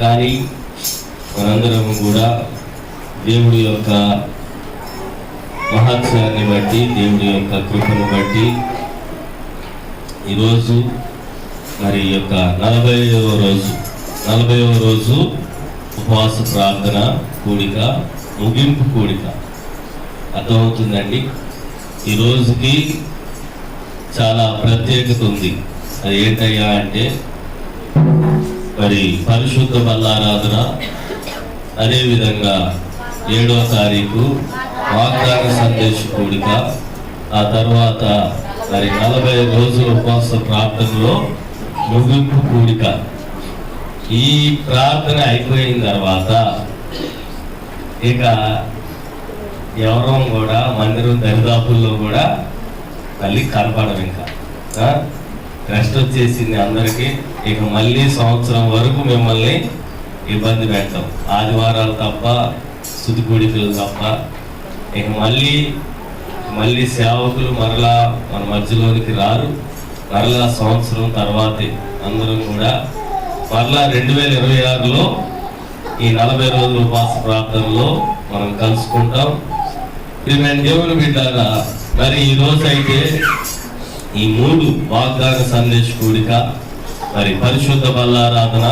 కానీ మనందరం కూడా దేవుడి యొక్క మహత్యాన్ని బట్టి దేవుడి యొక్క కృపను బట్టి ఈరోజు మరి యొక్క నలభైవ రోజు నలభైవ రోజు ఉపవాస ప్రార్థన కూడిక ముగింపు కూడిక అర్థమవుతుందండి? ఈ రోజుకి చాలా ప్రత్యేకత ఉంది. అది ఏంటయ్యా అంటే మరి పరిశుద్ధ బల్లారాధన అదేవిధంగా ఏడవ తారీఖు వాగ్దాన సందేశ కూడిక. ఆ తర్వాత మరి నలభై రోజుల ఉపవాస ప్రార్థనలో ముగింపు కూడిక. ఈ ప్రార్థన అయిపోయిన తర్వాత ఇక ఎవరో కూడా మందిరం దరిదాపుల్లో కూడా మళ్ళీ కనపడం ఇంకా. రెస్ట్ వచ్చేసింది అందరికీ. ఇక మళ్ళీ సంవత్సరం వరకు మిమ్మల్ని ఇబ్బంది పెట్టాం ఆదివారాలు తప్ప స్థుతి తప్ప. ఇక మళ్ళీ మళ్ళీ సేవకులు మరలా మన మధ్యలోనికి రారు. మరలా సంవత్సరం తర్వాతే అందరం కూడా. మరలా రెండు వేల ఇరవై ఆరులో ఈ నలభై రోజుల ఉపాస ప్రార్థనలో మనం కలుసుకుంటాం. ప్రియమైన దేవుని బిడ్డారా మరి ఈ అయితే ఈ మూడు వాగ్దాన సందేశ కూడిక మరి పరిశుద్ధ బల్లారాధన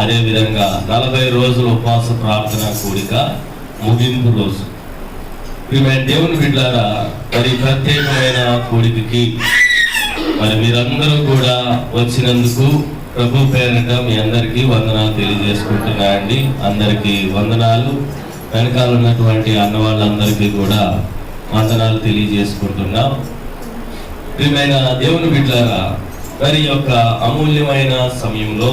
అదే విధంగా నలభై రోజుల ఉపవాస ప్రార్థన కూడిక ముగింపు రోజు. ప్రియమైన దేవుని బిడ్డారా మరి ప్రత్యేకమైన కూడికకి మరి మీరందరూ కూడా వచ్చినందుకు ప్రభు పేరిట మీ అందరికీ వందనాలు తెలియజేసుకుంటున్నా అండి అందరికీ వందనాలు. వెనకాల ఉన్నటువంటి అన్న వాళ్ళందరికీ కూడా వందనాలు తెలియజేసుకుంటున్నాం. ప్రియమైన దేవుని బిడ్డారా మరి యొక్క అమూల్యమైన సమయంలో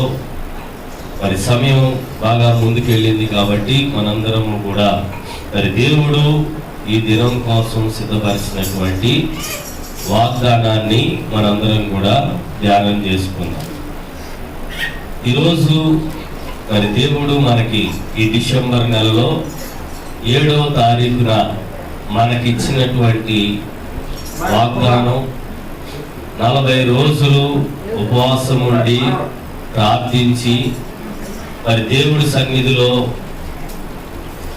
మరి సమయం బాగా ముందుకెళ్ళింది కాబట్టి మనందరము కూడా మరి దేవుడు ఈ దినం కోసం సిద్ధపరిచినటువంటి వాగ్దానాన్ని మనందరం కూడా ధ్యానం చేసుకుందాం. ఈరోజు మరి దేవుడు మనకి ఈ డిసెంబర్ నెలలో ఏడవ తారీఖున మనకిచ్చినటువంటి వాగ్దానం నలభై రోజులు ఉపవాసం ఉండి ప్రార్థించి మరి దేవుడి సన్నిధిలో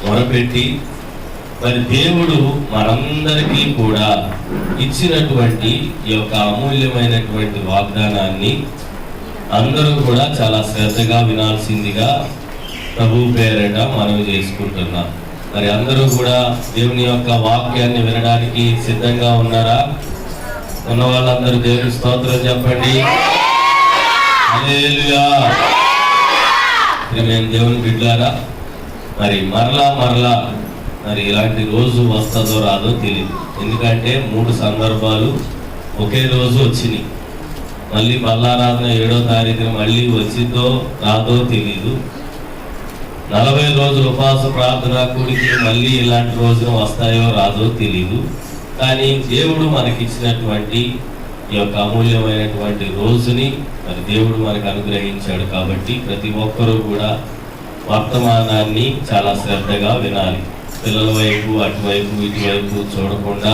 మొరపెట్టి మరి దేవుడు మనందరికీ కూడా ఇచ్చినటువంటి ఈ యొక్క అమూల్యమైనటువంటి వాగ్దానాన్ని అందరూ కూడా చాలా శ్రద్ధగా వినాల్సిందిగా ప్రభు పేరట మనవి చేసుకుంటున్నాం. మరి అందరూ కూడా దేవుని యొక్క వాక్యాన్ని వినడానికి సిద్ధంగా ఉన్నారా? ఉన్న వాళ్ళందరూ దేవుని స్తోత్రం చెప్పండి. మేము దేవుని బిడ్డారా? మరి మరలా మరలా మరి ఇలాంటి రోజు వస్తుందో రాదో తెలియదు ఎందుకంటే మూడు సందర్భాలు ఒకే రోజు వచ్చినాయి. మళ్ళీ బల్లారాధన ఏడో తారీఖున మళ్ళీ వచ్చిందో రాదో తెలీదు. నలభై రోజులు ఉపవాస ప్రార్థన కూడికి మళ్ళీ ఇలాంటి రోజున వస్తాయో రాదో తెలీదు. కానీ దేవుడు మనకిచ్చినటువంటి ఈ యొక్క అమూల్యమైనటువంటి రోజుని మరి దేవుడు మనకు అనుగ్రహించాడు కాబట్టి ప్రతి ఒక్కరూ కూడా వర్తమానాన్ని చాలా శ్రద్ధగా వినాలి. పిల్లల వైపు అటువైపు ఇటువైపు చూడకుండా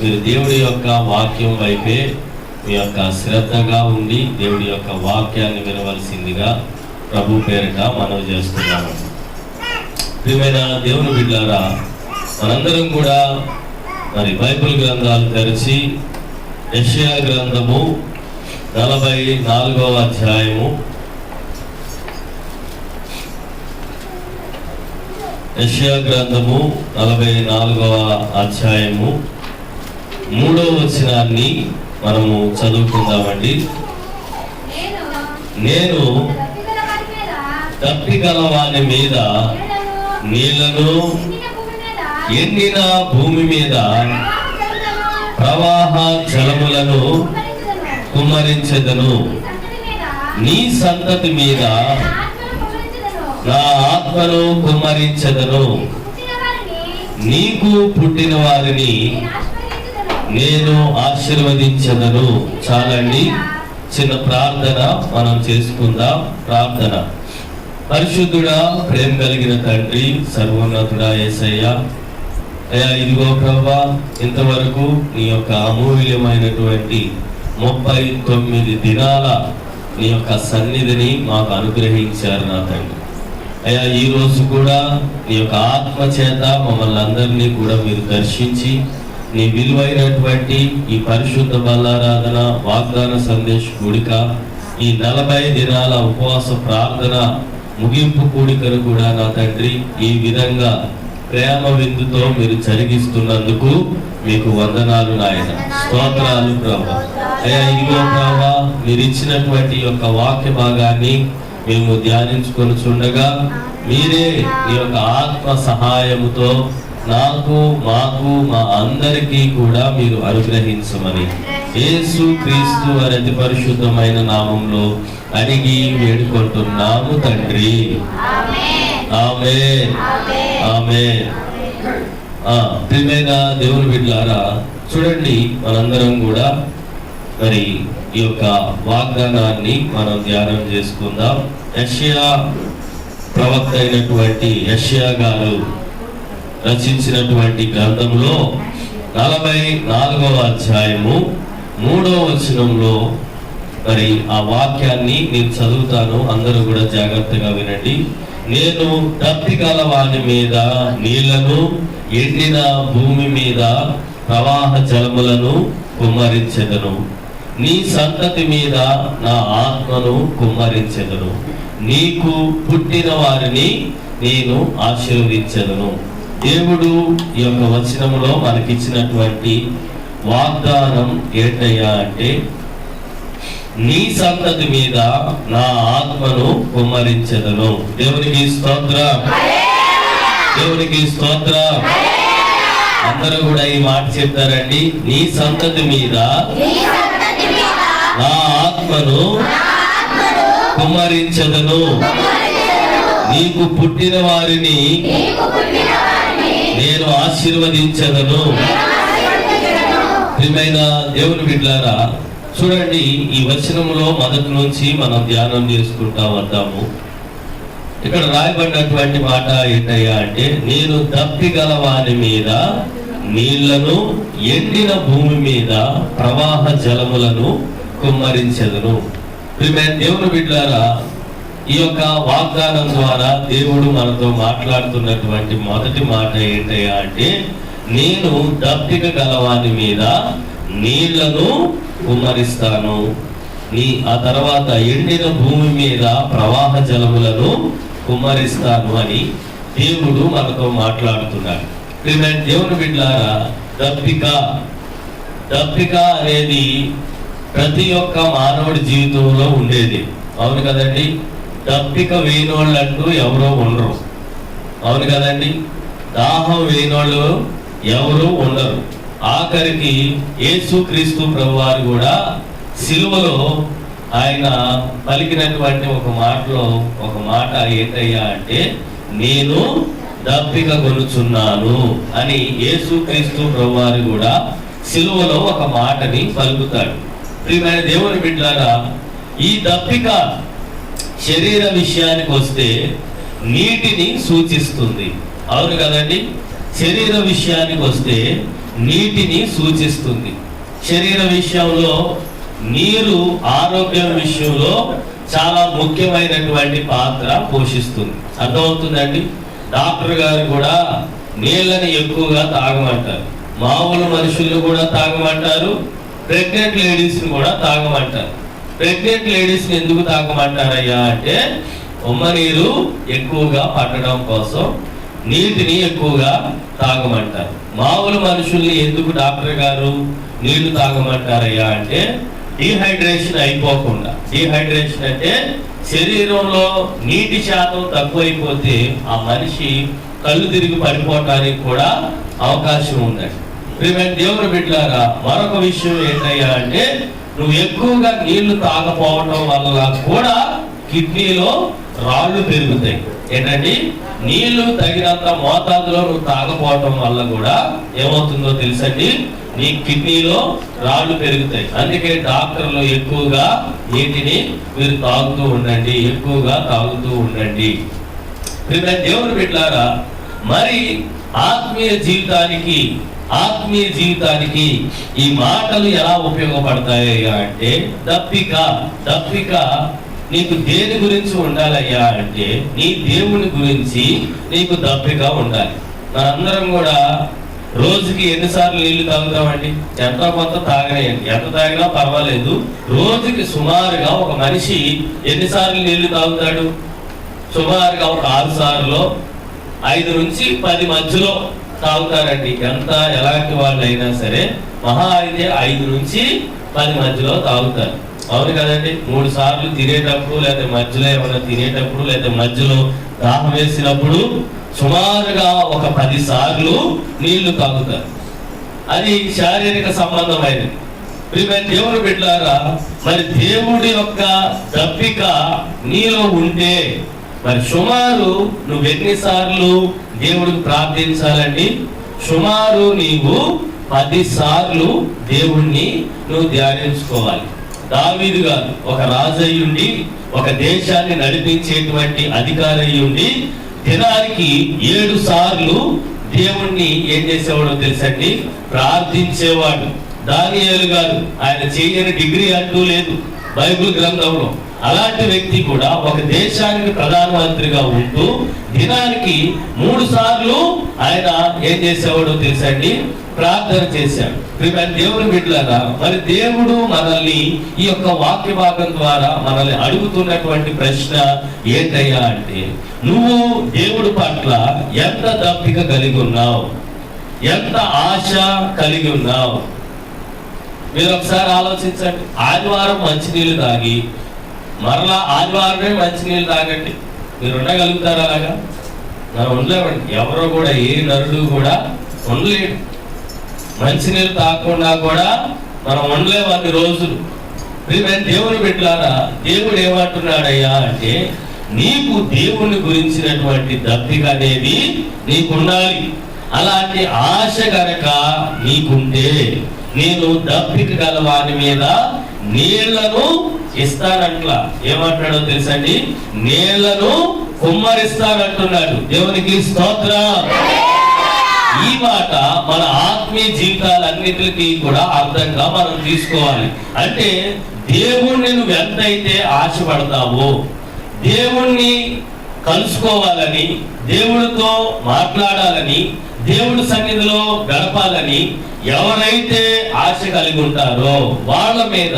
మీరు దేవుడి యొక్క వాక్యం వైపే మీ యొక్క శ్రద్ధగా ఉండి దేవుడి యొక్క వాక్యాన్ని వినవలసిందిగా ప్రభు పేరిట మనవి చేస్తున్నాము. ప్రియమైన దేవుని బిడ్డారా మనందరం కూడా మరి బైబిల్ గ్రంథాలు తెరిచి యెషయా గ్రంథము నలభై నాలుగవ అధ్యాయము. యెషయా గ్రంథము నలభై నాలుగవ అధ్యాయము. మూడవ వచనాన్ని మనము చదువుకుందామండి. నేను నేను తప్పిగల వారి మీద నీళ్ళను ఎండిన భూమి మీద ప్రవాహ జలములను కుమరించదను నీ సంతతి మీద నా ఆత్మను కుమరించదను నీకు పుట్టిన వారిని నేను ఆశీర్వదించదను. చాలండి చిన్న ప్రార్థన మనం చేసుకుందాం. ప్రార్థన. పరిశుద్ధుడా ప్రేమ కలిగిన తండ్రి సర్వోన్నతుడా ఏసయ్య ఇదిగో ప్రభా ఇంతవరకు నీ యొక్క అమూల్యమైనటువంటి ముప్పై తొమ్మిది దినాల నీ యొక్క సన్నిధిని మాకు అనుగ్రహించారు నా తండ్రి. అయ్యా ఈరోజు కూడా నీ యొక్క ఆత్మ చేత మమ్మల్ని అందరినీ కూడా మీరు దర్శించి నీ విలువైనటువంటి ఈ పరిశుద్ధ బల్లారాధన వాగ్దాన సందేశ కూడిక ఈ నలభై దినాల ఉపవాస ప్రార్థన ముగింపు కూడికను కూడా నా తండ్రి ఈ విధంగా ప్రేమ విందుతో మీరు చరిగిస్తున్నందుకు మీకు వందనాలు నాయన. స్తోత్రాలు ప్రభా. అయ్యా ఇదిగో ప్రభా మీరు ఇచ్చినటువంటి యొక్క వాక్య భాగాన్ని మేము ధ్యానించుకొని చూడగా మీరే ఈ యొక్క ఆత్మ సహాయముతో నాకు మాకు మా అందరికీ కూడా మీరు అనుగ్రహించమని. యేసు క్రీస్తు అనేది పరిశుద్ధమైన నామంలో అడిగి వేడుకుంటున్నాము తండ్రి. ప్రియమైన దేవుని బిడ్డలారా చూడండి మనందరం కూడా మరి ఈ యొక్క వాగ్దానాన్ని మనం ధ్యానం చేసుకుందాం. యష్యా ప్రవక్త అయినటువంటి యష్యా గారు రచించినటువంటి గ్రంథంలో నలభై నాలుగవ అధ్యాయము మూడవ వచనంలో మరి ఆ వాక్యాన్ని నేను చదువుతాను. అందరూ కూడా జాగ్రత్తగా వినండి. నేను దప్పిగల వాని మీద నీళ్ళను ఎండిన భూమి మీద ప్రవాహ జలములను కుమ్మరించెదను. నీ సంతతి మీద నా ఆత్మను కుమ్మరించెదను. నీకు పుట్టిన వారిని నేను ఆశీర్వదించెదను. దేవుడు ఈ యొక్క వచనంలో మనకిచ్చినటువంటి వాగ్దానం ఏంటయ్యా అంటే నీ సంతతి మీద నా ఆత్మను కుమ్మరించదను. దేవునికి స్తోత్ర. దేవునికి స్తోత్ర. అందరూ కూడా ఈ మాట చెప్తారండి. నీ సంతతి మీద నా ఆత్మను కుమ్మరించదను. నీకు పుట్టిన వారిని నేను ఆశీర్వదించదను. ప్రియమైన దేవుని బిడ్డారా చూడండి ఈ వచనంలో మొదటి నుంచి మనం ధ్యానం చేసుకుంటా వద్దాము. ఇక్కడ రాయబడినటువంటి మాట ఏంటయ్యా అంటే నేను దప్పిగల వారి మీద నీళ్ళను ఎండిన భూమి మీద ప్రవాహ జలములను కుమ్మరించెదను. ప్రియమైన దేవుని బిడ్డారా ఈ యొక్క వాగ్దానం ద్వారా దేవుడు మనతో మాట్లాడుతున్నటువంటి మొదటి మాట ఏంటయ్యా అంటే నేను దప్పిక గలవాని మీద నీళ్ళను కుమ్మరిస్తాను. నీ ఆ తర్వాత ఎండిన భూమి మీద ప్రవాహ జలములను కుమ్మరిస్తాను అని దేవుడు మనతో మాట్లాడుతున్నాడు. దేవుని బిడ్డారా దప్పిక. దప్పిక అనేది ప్రతి ఒక్క మానవుడి జీవితంలో ఉండేది. అవును కదండి? దప్పిక వేయనోళ్ళంటూ ఎవరో ఉండరు. అవును కదండి? దాహం వేయనోళ్ళు ఎవరు ఉండరు. ఆఖరికి యేసుక్రీస్తు ప్రభువారు కూడా సిలువలో ఆయన పలికినటువంటి ఒక మాటలో ఒక మాట ఏంటయ్యా అంటే నేను దప్పిక కొనుచున్నాను అని యేసుక్రీస్తు ప్రభువారు కూడా సిలువలో ఒక మాటని పలుకుతాడు. ప్రియమైన దేవుని బిడ్డారా ఈ దప్పిక శరీర విషయానికి వస్తే నీటిని సూచిస్తుంది. అవును కదండి? శరీర విషయానికి వస్తే నీటిని సూచిస్తుంది. శరీర విషయంలో నీరు ఆరోగ్యం విషయంలో చాలా ముఖ్యమైనటువంటి పాత్ర పోషిస్తుంది. అర్థమవుతుందండి? డాక్టర్ గారు కూడా నీళ్ళని ఎక్కువగా తాగమంటారు. మామూలు మనుషులు కూడా తాగమంటారు. ప్రెగ్నెంట్ లేడీస్ని కూడా తాగమంటారు. ప్రెగ్నెంట్ లేడీస్ని ఎందుకు తాగమంటారయ్యా అంటే ఉమ్మ నీరు ఎక్కువగా పట్టడం కోసం నీటిని ఎక్కువగా తాగమంటారు. మామూలు మనుషుల్ని ఎందుకు డాక్టర్ గారు నీళ్ళు తాగమంటారయ్యా అంటే డీహైడ్రేషన్ అయిపోకుండా. డీహైడ్రేషన్ అంటే శరీరంలో నీటి శాతం తక్కువైపోతే ఆ మనిషి కళ్ళు తిరిగి పడిపోవటానికి కూడా అవకాశం ఉందండి. ప్రివెంట్ దేవుని బిడ్డారా మరొక విషయం ఏంటయ్యా అంటే నువ్వు ఎక్కువగా నీళ్ళు తాగపోవటం వల్ల కూడా కిడ్నీలో రాళ్ళు పెరుగుతాయి. ఏంటండి? నీళ్ళు తగినంత మోతాదులో నువ్వు తాగపోవటం వల్ల కూడా ఏమవుతుందో తెలుసండి? నీ కిడ్నీలో రాళ్ళు పెరుగుతాయి. అందుకే డాక్టర్లు ఎక్కువగా నీటిని మీరు తాగుతూ ఉండండి. ఎక్కువగా తాగుతూ ఉండండి. ప్రియమైన దేవుని బిడ్డారా మరి ఆత్మీయ జీవితానికి ఆత్మీయ జీవితానికి ఈ మాటలు ఎలా ఉపయోగపడతాయి అంటే దప్పిక దప్పిక నీకు దేని గురించి ఉండాలయ్యా అంటే నీ దేవుని గురించి నీకు దప్పిక ఉండాలి. మనందరం కూడా రోజుకి ఎన్నిసార్లు నీళ్ళు తాగుతామండి? ఎంత కొంత తాగనేయండి ఎంత తాగినా పర్వాలేదు. రోజుకి సుమారుగా ఒక మనిషి ఎన్నిసార్లు నీళ్ళు తాగుతాడు? సుమారుగా ఒక ఆరు సార్లు ఐదు నుంచి పది మధ్యలో తాగుతారండి. ఎంత ఎలాంటి వాళ్ళు అయినా సరే మహా అయితే ఐదు నుంచి పది మధ్యలో తాగుతారు. అవును కదండి. మూడు సార్లు తినేటప్పుడు లేదా మధ్యలో ఏమైనా తినేటప్పుడు లేదా మధ్యలో దాహం వేసినప్పుడు సుమారుగా ఒక పది సార్లు నీళ్ళు తాగుతారు. అది శారీరక సంబంధమైనది. మరి దేవుని బిడ్డారా మరి దేవుడి యొక్క దప్పిక నీలో ఉంటే మరి సుమారు నువ్వు ఎన్నిసార్లు దేవుడికి ప్రార్థించాలండి? సుమారు నీవు పది సార్లు దేవుణ్ణి నువ్వు ధ్యానించుకోవాలి. దావీదు గారు ఒక రాజు అయ్యుండి ఒక దేశాన్ని నడిపించేటువంటి అధికారి అయ్యుండి దినానికి ఏడు సార్లు దేవుణ్ణి ఏం చేసేవాడో తెలుసండి? ప్రార్థించేవాడు. దానియాలు గారు ఆయన చేయని డిగ్రీ అంటూ లేదు. బైబిల్ గ్రంథంలో అలాంటి వ్యక్తి కూడా ఒక దేశానికి ప్రధానమంత్రిగా ఉంటూ దినానికి మూడు సార్లు ఆయన ఏం చేసేవాడో తెలుసండి? ప్రార్థన చేశాడు. మరి దేవుని బిడ్డలారా మరి దేవుడు మనల్ని ఈ యొక్క వాక్య భాగం ద్వారా మనల్ని అడుగుతున్నటువంటి ప్రశ్న ఏంటయ్యా అంటే నువ్వు దేవుడి పట్ల ఎంత దప్పిక కలిగి ఉన్నావు? ఎంత ఆశ కలిగి ఉన్నావు? మీరు ఒకసారి ఆలోచించండి. ఆదివారం మంచినీళ్ళు తాగి మరలా ఆదివారమే మంచినీళ్ళు తాగండి. మీరు ఉండగలుగుతారా అలాగా? మనం ఉండలేమండి. ఎవరో కూడా ఏ నరుడు కూడా ఉండలేడు. మంచినీళ్ళు తాగకుండా కూడా మనం ఉండలేము అన్ని రోజులు. మేము దేవుని బిడ్డలారా దేవుడు ఏమంటున్నాడయ్యా అంటే నీకు దేవుని గురించినటువంటి దప్పిక అనేది నీకు ఉండాలి అలాంటి ఆశ గనక నీకుంటే నేను దప్పిక గల వాని మీద నీళ్ళను ఇస్తానంట్లా ఏమంటాడో తెలుసండి? నీళ్ళను కుమ్మరిస్తానంటున్నాడు. దేవునికి స్తోత్ర. ఈ మాట మన ఆత్మీయ జీవితాలన్నిటికీ కూడా అర్థంగా మనం తీసుకోవాలి. అంటే దేవుణ్ణి నువ్వు ఎంతైతే ఆశపడతావో దేవుణ్ణి కలుసుకోవాలని దేవుడితో మాట్లాడాలని దేవుడి సన్నిధిలో గడపాలని ఎవరైతే ఆశ కలిగి ఉంటారో వాళ్ళ మీద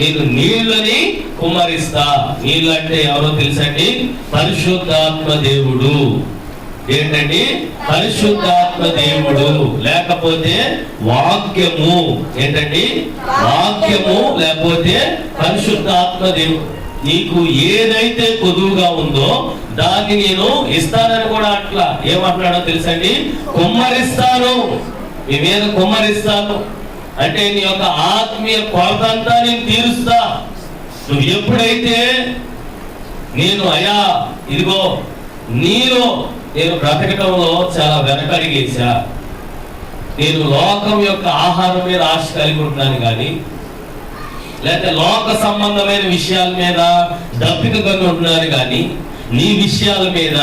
నేను నీళ్ళని కుమరిస్తా నీళ్ళు అంటే ఎవరో తెలుసండి? పరిశుద్ధాత్మ దేవుడు. ఏంటండి? పరిశుద్ధాత్మ దేవుడు. లేకపోతే వాక్యము. ఏంటండి? వాక్యము లేకపోతే పరిశుద్ధాత్మ దేవుడు. నీకు ఏదైతే కొదువుగా ఉందో దాన్ని నేను ఇస్తానని కూడా అట్లా ఏమంటున్నాడో తెలుసండి? కుమ్మరిస్తాను. నీ మీద కుమ్మరిస్తాను. అంటే నీ యొక్క ఆత్మీయ కొరత అంతా నేను తీరుస్తా. నువ్వు ఎప్పుడైతే నేను అయా ఇదిగో నీలో నేను బ్రతకటంలో చాలా వెనకడిగేశా నేను లోకం యొక్క ఆహారం మీద ఆశ కలిగి ఉంటున్నాను కానీ లేకపోతే లోక సంబంధమైన విషయాల మీద డబ్బిక కలిగి ఉంటున్నాను కానీ నీ విషయాల మీద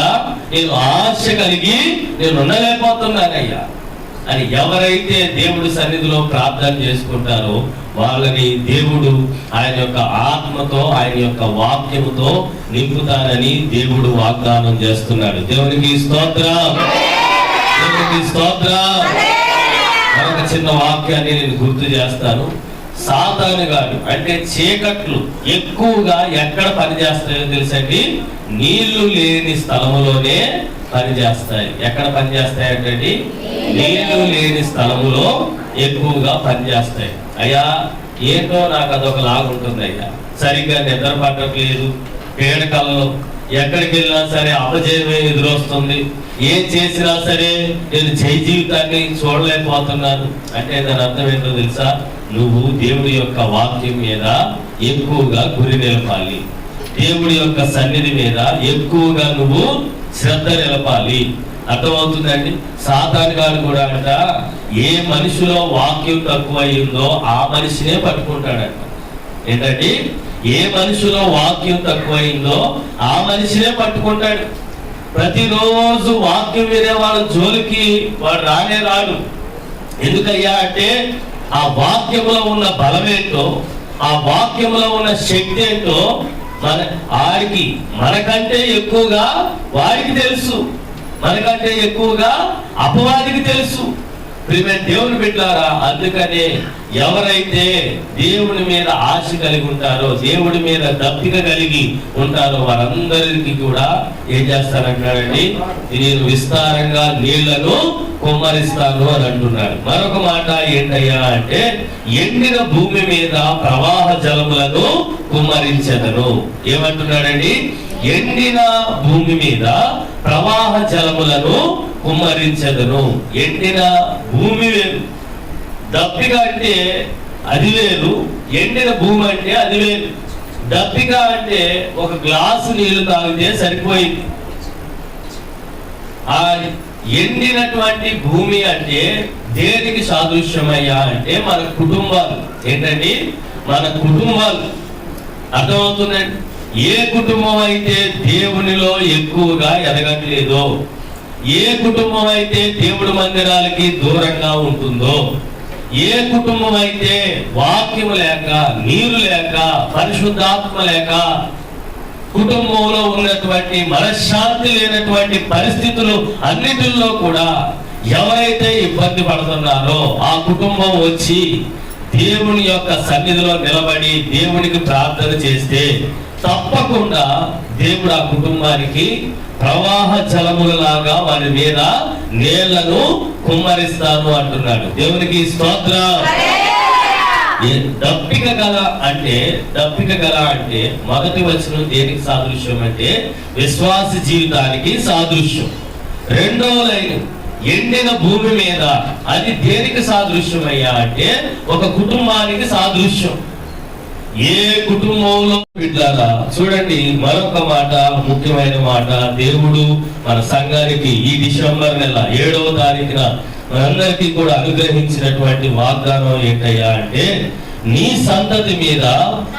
నేను ఆశ కలిగి నేను ఉండలేకపోతున్నానయ్యా. అని ఎవరైతే దేవుడి సన్నిధిలో ప్రార్థన చేసుకుంటారో వాళ్ళని దేవుడు ఆయన యొక్క ఆత్మతో ఆయన యొక్క వాక్యముతో నింపుతానని దేవుడు వాగ్దానం చేస్తున్నాడు. దేవునికి స్తోత్రం. దేవునికి స్తోత్రం. మరొక చిన్న వాక్యాన్ని నేను గుర్తు చేస్తాను. సాతాను గారు. అంటే చీకట్లు ఎక్కువగా ఎక్కడ పనిచేస్తాయో తెలుసండి? నీళ్ళు లేని స్థలములోనే పనిచేస్తాయి. ఎక్కడ పనిచేస్తాయి అంటే నీళ్ళు లేని స్థలములో ఎక్కువగా పనిచేస్తాయి. అయ్యా ఏంటో నాకు అదొక లాగుంటుంది అయ్యా. సరిగ్గా నిద్ర పట్టట్లేదు. పీడకల్లో ఎక్కడికి వెళ్ళినా సరే అపజయమే ఎదురొస్తుంది. ఏం చేసినా సరే నేను జై జీవితాన్ని చూడలేకపోతున్నాను. అంటే దాని అర్థం ఏంటో తెలుసా? నువ్వు దేవుడి యొక్క వాక్యం మీద ఎక్కువగా గురి నిలపాలి. దేవుడి యొక్క సన్నిధి మీద ఎక్కువగా నువ్వు శ్రద్ధ నిలపాలి. అర్థమవుతుందండి? సాతాను గారు కూడా అంట ఏ మనిషిలో వాక్యం తక్కువ అయిందో ఆ మనిషినే పట్టుకుంటాడంట. ఏంటంటే ఏ మనిషిలో వాక్యం తక్కువైందో ఆ మనిషినే పట్టుకుంటాడు. ప్రతిరోజు వాక్యం వినే వాళ్ళ జోలికి వాడు రానే రాడు. ఎందుకయ్యా అంటే ఆ వాక్యంలో ఉన్న బలమేంటో ఆ వాక్యంలో ఉన్న శక్తి ఏంటో మన ఆడికి మనకంటే ఎక్కువగా వాడికి తెలుసు. మనకంటే ఎక్కువగా అపవాదికి తెలుసు. ప్రియమైన దేవుని బిడ్డారా అందుకనే ఎవరైతే దేవుని మీద ఆశ కలిగి ఉంటారో దేవుడి మీద దప్పిక కలిగి ఉంటారో వారందరికీ కూడా ఏం చేస్తారంటారండి? నేను విస్తారంగా నీళ్ళను కుమ్మరిస్తాను అని అంటున్నాడు మరొక మాట ఏంటయ్యా అంటే ఎండిన భూమి మీద ప్రవాహ జలములను కుమ్మరించదను. ఏమంటున్నాడండి? ఎండిన భూమి మీద ప్రవాహ జలములను కుమ్మరించదును. ఎండిన భూమి వేరు. దప్పిక అంటే అది వేరు. ఎండిన భూమి అంటే అది వేరు. దప్పిక అంటే ఒక గ్లాసు నీళ్ళు తాగితే సరిపోయింది. ఆ ఎండినటువంటి భూమి అంటే దేనికి సాదృశ్యమయ్యా అంటే మన కుటుంబాలు. ఏంటండి? మన కుటుంబాలు. అర్థమవుతుందండి? ఏ కుటుంబం అయితే దేవునిలో ఎక్కువగా ఎదగట్లేదో ఏ కుటుంబం అయితే దేవుడి మందిరాలకి దూరంగా ఉంటుందో ఏ కుటుంబం అయితే వాక్యం లేక నీరు లేక పరిశుద్ధాత్మ లేక కుటుంబంలో ఉన్నటువంటి మనశ్శాంతి లేనటువంటి పరిస్థితులు అన్నిటిల్లో కూడా ఎవరైతే ఇబ్బంది పడుతున్నారో ఆ కుటుంబం వచ్చి దేవుని యొక్క సన్నిధిలో నిలబడి దేవునికి ప్రార్థన చేస్తే తప్పకుండా దేవుడు ఆ కుటుంబానికి ప్రవాహ జలములలాగా వారి మీద నీళ్ళను కుమ్మరిస్తాను అంటున్నాడు. దేవునికి స్తోత్ర. ఏ దప్పిక గల అంటే దప్పిక గల అంటే మొదటి వచనం దేనికి సాదృశ్యం అంటే విశ్వాస జీవితానికి సాదృశ్యం. రెండవ లైన్ ఎండిన భూమి మీద అది దేనికి సాదృశ్యం అయ్యా అంటే ఒక కుటుంబానికి సాదృశ్యం. ఏ కుటుంబంలో బిడ్డారా? చూడండి మరొక మాట ముఖ్యమైన మాట. దేవుడు మన సంఘానికి ఈ డిసెంబర్ నెల ఏడవ తారీఖున మనందరికీ కూడా అనుగ్రహించినటువంటి వాగ్దానం ఏంటయ్యా అంటే నీ సంతతి మీద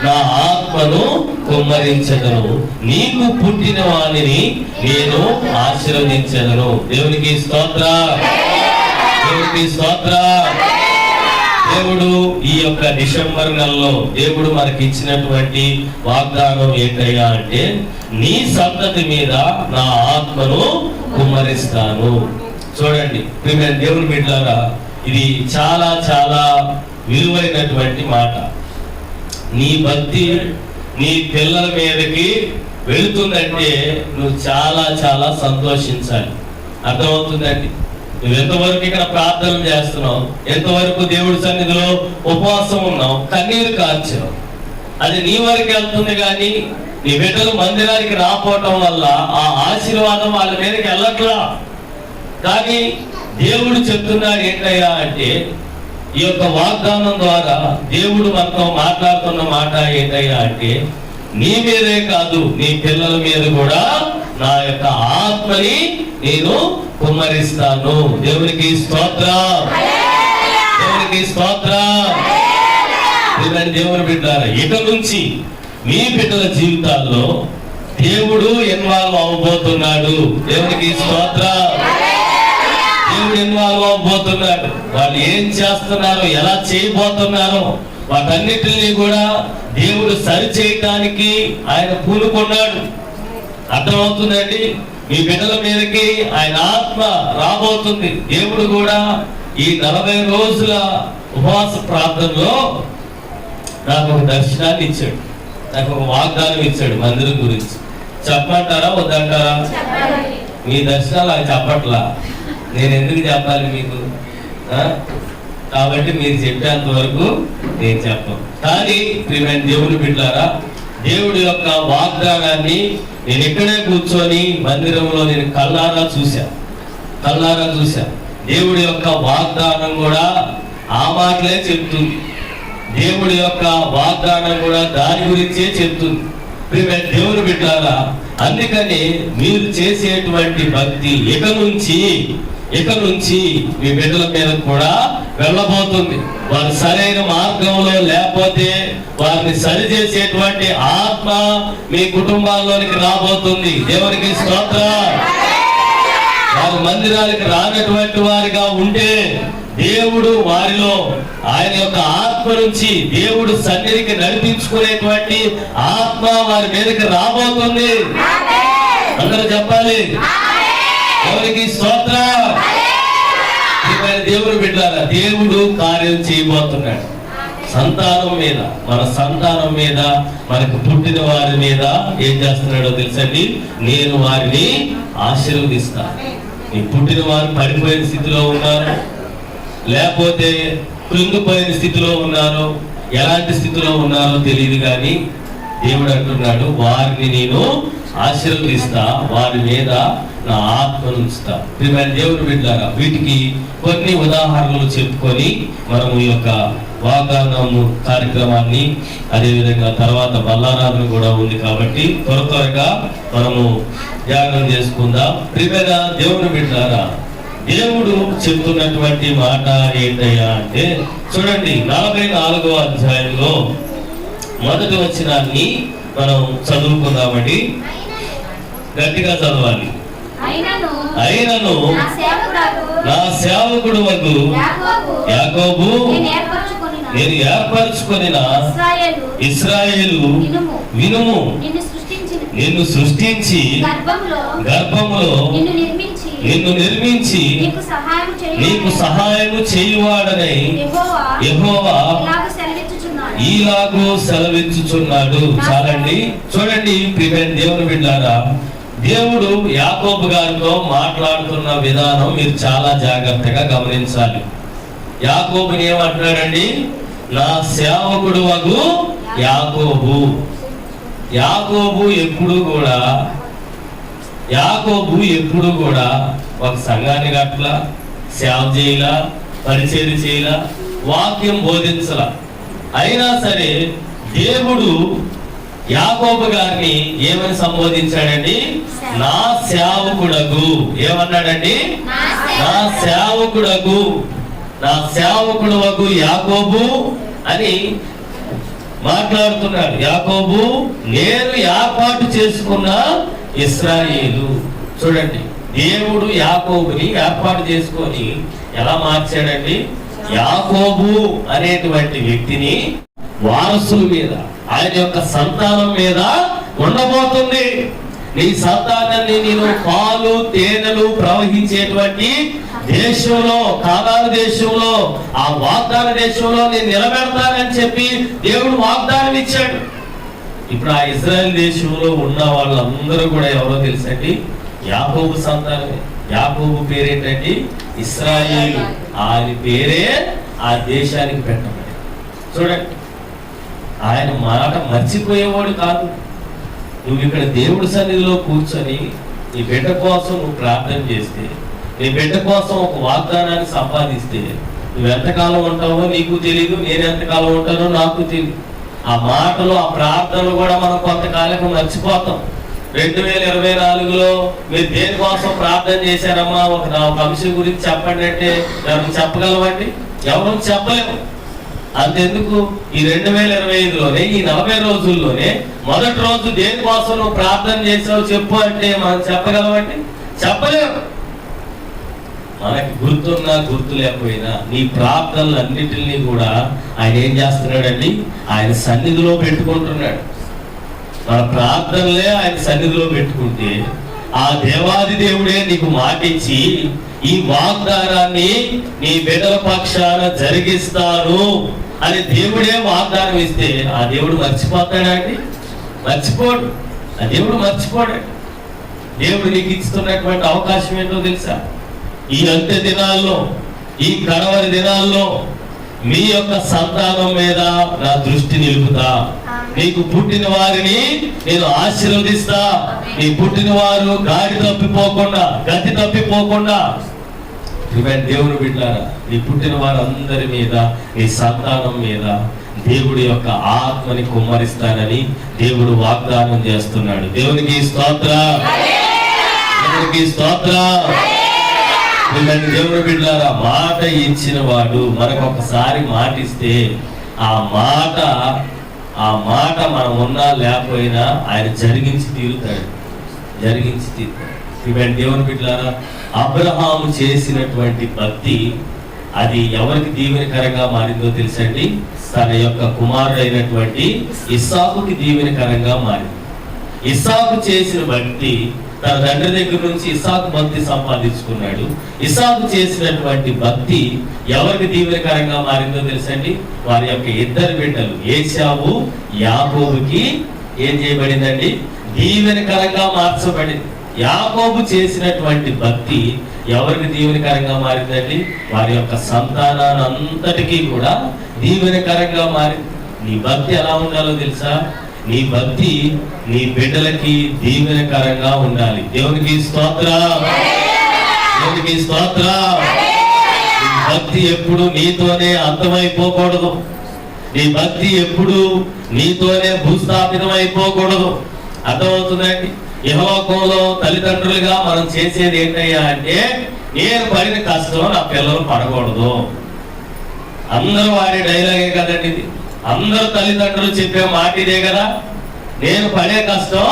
నా ఆత్మను కుమ్మరించదను. నీకు పుట్టిన వాణిని నేను ఆశీర్వదించదను. దేవునికి స్తోత్ర. దేవునికి స్తోత్ర. దేవుడు ఈ యొక్క డిసెంబర్ నెలలో దేవుడు మనకి ఇచ్చినటువంటి వాగ్దానం ఏంటయ్యా అంటే నీ సంతతి మీద నా ఆత్మను కుమ్మరిస్తాను. చూడండి ప్రియమైన దేవుని బిడ్డారా ఇది చాలా చాలా విలువైనటువంటి మాట. నీ భక్తి నీ పిల్లల మీదకి వెళుతుందంటే నువ్వు చాలా చాలా సంతోషించాలి. అర్థమవుతుందండి? నువ్వు ఎంతవరకు ఇక్కడ ప్రార్థన చేస్తున్నావు? ఎంతవరకు దేవుడి సన్నిధిలో ఉపవాసం ఉన్నావు? కన్నీరు కార్చావు అది నీ వరకు వెళ్తుంది కానీ నీ బిడ్డలు మందిరానికి రాపోవటం వల్ల ఆ ఆశీర్వాదం వాళ్ళ మీదకి వెళ్ళట్లా. కానీ దేవుడు చెప్తున్నాడు ఏంటయ్యా అంటే ఈ యొక్క వాగ్దానం ద్వారా దేవుడు మనతో మాట్లాడుతున్న మాట ఏంటయ్యా అంటే నీ మీదే కాదు నీ పిల్లల మీద కూడా నా యొక్క ఆత్మని నేను కుమ్మరిస్తాను. దేవునికి స్తోత్ర. దేవునికి స్తోత్ర. దేవుని దేవుని బిడ్డారా ఇక నుంచి మీ బిడ్డల జీవితాల్లో దేవుడు ఇన్వాల్వ్ అవ్వబోతున్నాడు. దేవునికి స్తోత్ర. దేవుడు ఇన్వాల్వ్ అవ్వబోతున్నాడు. వాళ్ళు ఏం చేస్తున్నారో ఎలా చేయబోతున్నారో వాటన్నిటిని కూడా దేవుడు సరి చేయటానికి ఆయన పూనుకున్నాడు. అర్థమవుతుందండి? మీ బిడ్డల మీదకి ఆయన ఆత్మ రాబోతుంది. దేవుడు కూడా ఈ నలభై రోజుల ఉపవాస ప్రార్థనలో నాకు ఒక దర్శనాన్ని ఇచ్చాడు. నాకు ఒక వాగ్దానం ఇచ్చాడు మందిరం గురించి. చెప్పమంటారా? వద్దంటారా? మీ దర్శనాలు నాకు చెప్పట్లా? నేను ఎందుకు చెప్పాలి మీకు? కాబట్టి మీరు చెప్పేంత వరకు నేను చెప్పను. కానీ ప్రియమైన దేవుని బిడ్డారా దేవుడి యొక్క వాగ్దానాన్ని నేను ఇక్కడే కూర్చొని మందిరంలో నేను కళ్ళారా చూశా. కల్లారా చూశా. దేవుడి యొక్క వాగ్దానం కూడా ఆ మాటలే చెప్తుంది. దేవుడి యొక్క వాగ్దానం కూడా దాని గురించే చెప్తుంది. ప్రియమైన దేవుని బిడ్డారా అందుకని మీరు చేసేటువంటి భక్తి ఇక నుంచి ఇక నుంచి మీ బిడ్డల మీద కూడా వెళ్ళబోతుంది. వారు సరైన మార్గంలో లేకపోతే వారిని సరి చేసేటువంటి ఆత్మ మీ కుటుంబాల్లోనికి రాబోతుంది. దేవునికి స్తోత్రం వారి మందిరానికి రానటువంటి వారిగా ఉంటే దేవుడు వారిలో ఆయన యొక్క ఆత్మ నుంచి దేవుడు సన్నిధికి నడిపించుకునేటువంటి ఆత్మ వారి మీదకి రాబోతుంది. అందరూ చెప్పాలి? ఎవరికి స్తోత్ర దేవుడు బిడ్డారా దేవుడు కార్యం చేయబోతున్నాడు. సంతానం మీద మన సంతానం మీద మనకు పుట్టిన వారి మీద ఏం చేస్తున్నాడో తెలుసండి? నేను వారిని ఆశీర్వదిస్తాను నీ పుట్టిన వారు పడిపోయిన స్థితిలో ఉన్నారు లేకపోతే కృంగిపోయిన స్థితిలో ఉన్నారు ఎలాంటి స్థితిలో ఉన్నారో తెలియదు కానీ దేవుడు అంటున్నాడు వారిని నేను ఆశీర్వదిస్తా వారి మీద నా ఆత్మను ఉంచుతా ప్రియమైన దేవుడు బిడ్డారా వీటికి కొన్ని ఉదాహరణలు చెప్పుకొని మనము ఈ యొక్క వాగ్దానము కార్యక్రమాన్ని అదేవిధంగా తర్వాత బల్లారాధన కూడా ఉంది కాబట్టి త్వర త్వరగా మనము ధ్యానం చేసుకుందాం. ప్రియమైన దేవుడు బిడ్డారా దేవుడు చెప్తున్నటువంటి మాట ఏంటయ్యా అంటే చూడండి నలభై నాలుగో అధ్యాయంలో మొదటి వచ్చినాన్ని మనం చదువుకుందామండి. గట్టిగా చదవాలి. అయినను నా సేవకుడు వగు యాకోబు నేను ఏర్పరచుకొనిన. ఇశ్రాయేలు ఇస్రాయేలు వినుము. నిన్ను సృష్టించి గర్భంలో గర్భములో నిన్ను నిర్మించి నీకు సహాయము చేయువాడనై యెహోవా సెలవిచ్చుచున్నాడు. ఈలాగూ సెలవిచ్చుచున్నాడు. చాలండి. చూడండి ప్రియమైన దేవుని బిడ్డారా దేవుడు యాకోబు గారితో మాట్లాడుతున్న విధానం మీరు చాలా జాగ్రత్తగా గమనించాలి. యాకోబుని ఏమంటున్నాడండి? నా సేవకుడు వగు యాకోబు. యాకోబు ఎప్పుడు కూడా యాకోబు ఎప్పుడు కూడా ఒక సంఘాన్ని గట్ల సేవ చేయలా పరిచయం చేయలా వాక్యం బోధించలా. అయినా సరే దేవుడు యాకోబు గారిని ఏమని సంబోధించాడండి? నా సేవకుడగు. ఏమన్నాడండి? నా సేవకుడగు. నా సేవకుడు వగు యాకోబు అని మాట్లాడుతున్నాడు. యాకోబు నేను ఏర్పాటు చేసుకున్న ఇస్రాయేలు. చూడండి దేవుడు యాకోబుని ఏర్పాటు చేసుకొని ఎలా మార్చాడండి? యాకోబు అనేటువంటి వ్యక్తిని వారసుల మీద ఆయన యొక్క సంతానం మీద ఉండబోతుంది. నీ సంతానాన్ని నేను పాలు తేనెలు ప్రవహించేటువంటి దేశంలో కాదాలు దేశంలో ఆ వాగ్దాన దేశంలో నేను నిలబెడతానని చెప్పి దేవుడు వాగ్దానం ఇచ్చాడు. ఇప్పుడు ఆ ఇజ్రాయెల్ దేశంలో ఉన్న వాళ్ళందరూ కూడా ఎవరో తెలుసండి? యాకోబు సంతానమే. యాకోబు పేరేంటండి? ఇస్రాయేలు. ఆయన పేరే ఆ దేశానికి పెట్టబడి చూడండి. ఆయన మాట మర్చిపోయేవాడు కాదు. నువ్వు ఇక్కడ దేవుడి సన్నిధిలో కూర్చొని నీ బిడ్డ కోసం నువ్వు ప్రార్థన చేస్తే నీ బిడ్డ కోసం ఒక వాగ్దానాన్ని సంపాదిస్తే నువ్వు ఎంతకాలం ఉంటావో నీకు తెలియదు నేను ఎంతకాలం ఉంటానో నాకు తెలియదు ఆ మాటలు ఆ ప్రార్థనలు కూడా మనం కొంతకాలం మర్చిపోతాం. రెండు వేల ఇరవై నాలుగులో మీరు దేనికోసం ప్రార్థన చేశారమ్మా? ఒక నా ఒక అంశం గురించి చెప్పండి అంటే ఎవరు చెప్పగలవండి? ఎవరు చెప్పలేము. అంతెందుకు? ఈ రెండు వేల ఇరవై ఐదులోనే ఈ నలభై రోజుల్లోనే మొదటి రోజు దేనికోసం నువ్వు ప్రార్థన చేసావు చెప్పు అంటే మనం చెప్పగలమండి చెప్పలేము. మనకి గుర్తున్నా గుర్తు లేకపోయినా నీ ప్రార్థనలు అన్నిటిని కూడా ఆయన ఏం చేస్తున్నాడండి? ఆయన సన్నిధిలో పెట్టుకుంటున్నాడు. మన ప్రార్థనలే ఆయన సన్నిధిలో పెట్టుకుంటే ఆ దేవాది దేవుడే నీకు మాటిచ్చి ఈ వాగ్దానాన్ని నీ బిడ్డల పక్షాన జరిగిస్తాను అని దేవుడే వాగ్దానం ఇస్తే ఆ దేవుడు మర్చిపోతాడా అండి మర్చిపోడు. ఆ దేవుడు మర్చిపోడండి దేవుడు నీకు ఇస్తున్నటువంటి అవకాశం ఏంటో తెలుసా? ఈ అంత్య దినాల్లో ఈ కడవరి దినాల్లో మీ యొక్క సంతానం మీద నా దృష్టి నిలుపుతా. నీకు పుట్టిన వారిని నేను ఆశీర్వదిస్తా. నీ పుట్టిన వారు గాడి తప్పిపోకుండా గతి తప్పిపోకుండా ప్రియమైన దేవుడు బిడ్డారా నీ పుట్టిన వారందరి మీద నీ సంతానం మీద దేవుడి యొక్క ఆత్మని కుమ్మరిస్తానని దేవుడు వాగ్దానం చేస్తున్నాడు. దేవునికి స్తోత్ర. దేవునికి స్తోత్ర. ప్రియమైన దేవుడు బిడ్డారా మాట ఇచ్చిన వాడు మనకొకసారి మాటిస్తే ఆ మాట ఆ మాట మనం ఉన్నా లేకపోయినా ఆయన జరిగించి తీరుతాడు. జరిగించి తీరుతాడు. ఇవన్నీ దేవుని బిడ్డారా అబ్రహాము చేసినటువంటి భక్తి అది ఎవరికి దీవెనకరంగా మారిందో తెలుసండి? తన యొక్క కుమారుడైనటువంటి ఇస్సాకుకి దీవెనకరంగా మారింది. ఇస్సాకు చేసిన భక్తి తన తండ్రి దగ్గర నుంచి ఇసాకు భక్తి సంపాదించుకున్నాడు. ఇసాకు చేసినటువంటి భక్తి ఎవరికి దీవెనకరంగా మారిందో తెలుసండి? వారి యొక్క ఇద్దరు బిడ్డలు ఏసావు యాకోబుకి ఏం చేయబడిందండి? దీవెనకరంగా మార్చబడింది. యాకోబు చేసినటువంటి భక్తి ఎవరికి దీవెనకరంగా మారిందండి? వారి యొక్క సంతానాన్ని అంతటికీ కూడా దీవెనకరంగా మారింది నీ భక్తి ఎలా ఉండాలో తెలుసా? నీ భక్తి నీ బిడ్డలకి దీవెనకరంగా ఉండాలి. దేవునికి స్తోత్ర. దేవునికి స్తోత్ర. నీ భక్తి ఎప్పుడు నీతోనే అంతమైపోకూడదు. నీ భక్తి ఎప్పుడు నీతోనే భూస్థాపితం అయిపోకూడదు అర్థమవుతుందండి యహోకంలో తల్లిదండ్రులుగా మనం చేసేది ఏంటయ్యా అంటే నేను పడిన కష్టం నా పిల్లలు పడకూడదు. అందరూ వాడే డైలాగే కదండి ఇది. అందరూ తల్లిదండ్రులు చెప్పే మాట ఇదే కదా. నేను పడే కష్టం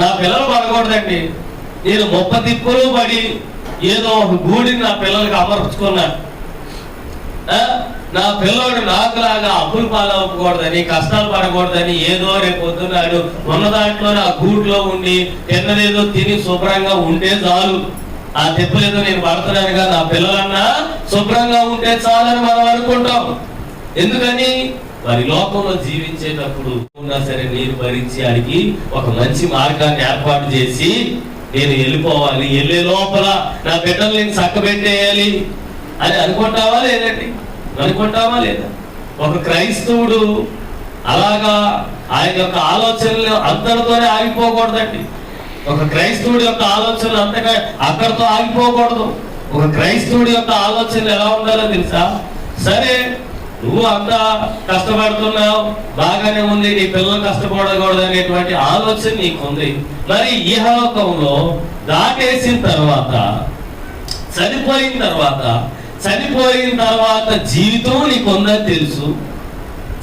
నా పిల్లలు పడకూడదండి. నేను ముప్ప తిప్పులు పడి ఏదో ఒక గూడిని నా పిల్లలకి అమర్చుకున్నాను. నా పిల్లోడు నాకులాగా అప్పులు పాలవ్వకూడదని కష్టాలు పడకూడదని ఏదో రేపు పొద్దున్నాడు ఉన్న దాంట్లో నా గూట్లో ఉండి తిన్నదేదో తిని శుభ్రంగా ఉంటే చాలు. ఆ తెప్పలేదో నేను పడుతున్నానుగా నా పిల్లలన్నా శుభ్రంగా ఉంటే చాలని మనం అనుకుంటాం. ఎందుకని? మరి లోకంలో జీవించేటప్పుడు ఉన్నా సరే నీరు భరించి ఒక మంచి మార్గాన్ని ఏర్పాటు చేసి నేను వెళ్ళిపోవాలి. వెళ్ళే లోపల నా బిడ్డలు నేను చక్కబెట్టేయాలి అని అనుకుంటావా లేదండి? అనుకుంటావా? లేదా? ఒక క్రైస్తవుడు అలాగా ఆయన యొక్క ఆలోచనలు అంతటితోనే ఆగిపోకూడదండి. ఒక క్రైస్తవుడి యొక్క ఆలోచనలు అంతగా అక్కడితో ఆగిపోకూడదు. ఒక క్రైస్తవుడి యొక్క ఆలోచనలు ఎలా ఉండాలో తెలుసా? సరే నువ్వు అంతా కష్టపడుతున్నావు బాగానే ఉంది నీ పిల్లలు కష్టపడకూడదు అనేటువంటి ఆలోచన నీకుంది. మరి ఈ దాటేసిన తర్వాత చనిపోయిన తర్వాత చనిపోయిన తర్వాత జీవితం నీకు ఉందని తెలుసు.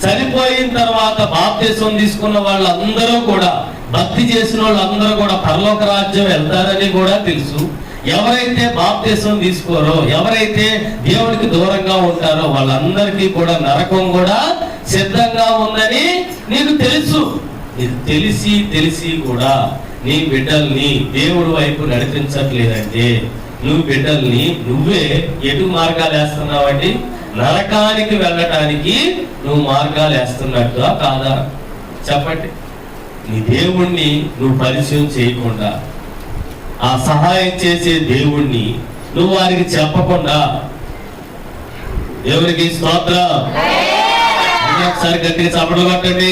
చనిపోయిన తర్వాత బాప్తీసం తీసుకున్న వాళ్ళందరూ కూడా భక్తి చేసిన వాళ్ళందరూ కూడా పరలోక రాజ్యం వెళ్తారని కూడా తెలుసు. ఎవరైతే బాప్తీసం తీసుకోరో ఎవరైతే దేవుడికి దూరంగా ఉంటారో వాళ్ళందరికీ కూడా నరకం కూడా సిద్ధంగా ఉందని నీకు తెలుసు. ఇది తెలిసి తెలిసి కూడా నీ బిడ్డల్ని దేవుడి వైపు నడిపించట్లేదంటే నువ్వు బిడ్డల్ని నువ్వే ఎటు మార్గాలు వేస్తున్నావండి? నరకానికి వెళ్ళటానికి నువ్వు మార్గాలు వేస్తున్నట్టుగా కాదా? చెప్పండి. నీ దేవుణ్ణి నువ్వు పరిచయం చేయకుండా ఆ సహాయం చేసే దేవుణ్ణి నువ్వు వారికి చెప్పకుండా దేవునికి స్తోత్రం. ఒకసారి గట్టిగా చప్పట్లు కొట్టండి.